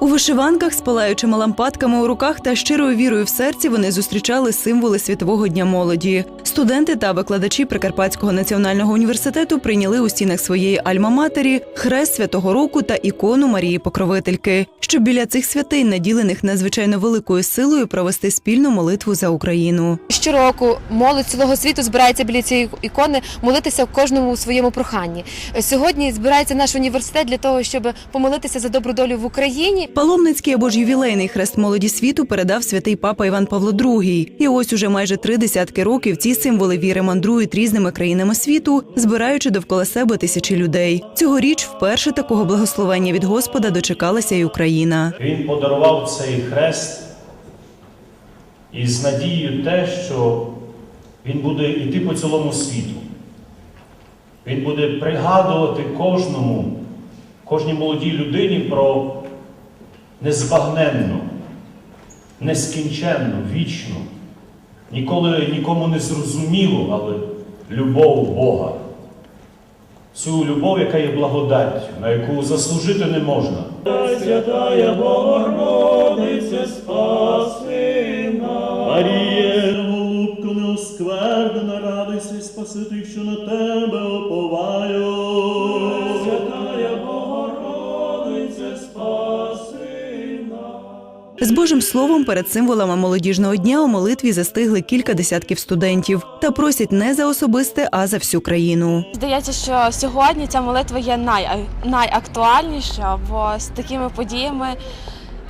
У вишиванках з палаючими лампадками у руках та щирою вірою в серці вони зустрічали символи світового дня молоді. Студенти та викладачі Прикарпатського національного університету прийняли у стінах своєї альма-матері хрест святого року та ікону Марії Покровительки, щоб біля цих святинь, наділених надзвичайно великою силою, провести спільну молитву за Україну. Щороку молодь цілого світу збирається біля цієї ікони молитися в кожному у своєму проханні. Сьогодні збирається наш університет для того, щоб помолитися за добру долю в Україні. Паломницький або ж ювілейний хрест молоді світу передав святий папа Іван Павло II. І ось уже майже три десятки років ці символи віри мандрують різними країнами світу, збираючи довкола себе тисячі людей. Цьогоріч вперше такого благословення від Господа дочекалася і Україна. Він подарував цей хрест із надією те, що він буде йти по цілому світу. Він буде пригадувати кожному, кожній молодій людині про незбагненну, нескінченну, вічну, ніколи нікому не зрозумілу, але любов Бога. Цю любов, яка є благодаттю, на яку заслужити не можна. Святая Богородице, спаси нас. Маріє, голубко неосквернена, радуйся, і спаси тих, що на тебе оповаю. З Божим словом перед символами молодіжного дня у молитві застигли кілька десятків студентів та просять не за особисте, а за всю країну. Здається, що сьогодні ця молитва є най, найактуальніша, бо з такими подіями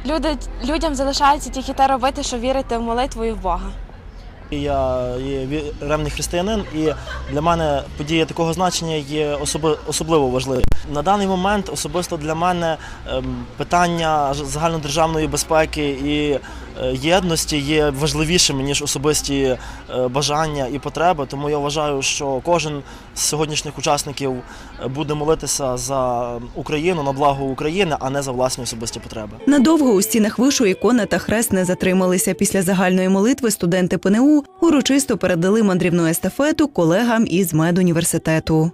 люди, людям залишається тільки те робити, що вірити в молитву і в Бога. Я є ревний християнин, і для мене подія такого значення є особливо важливою. На даний момент особисто для мене ем, питання загальнодержавної безпеки і е, єдності є важливішими ніж особисті е, бажання і потреби. Тому я вважаю, що кожен з сьогоднішніх учасників е, буде молитися за Україну на благо України, а не за власні особисті потреби. Надовго у стінах вишу ікона та хрест не затрималися. Після загальної молитви студенти ПНУ урочисто передали мандрівну естафету колегам із медуніверситету.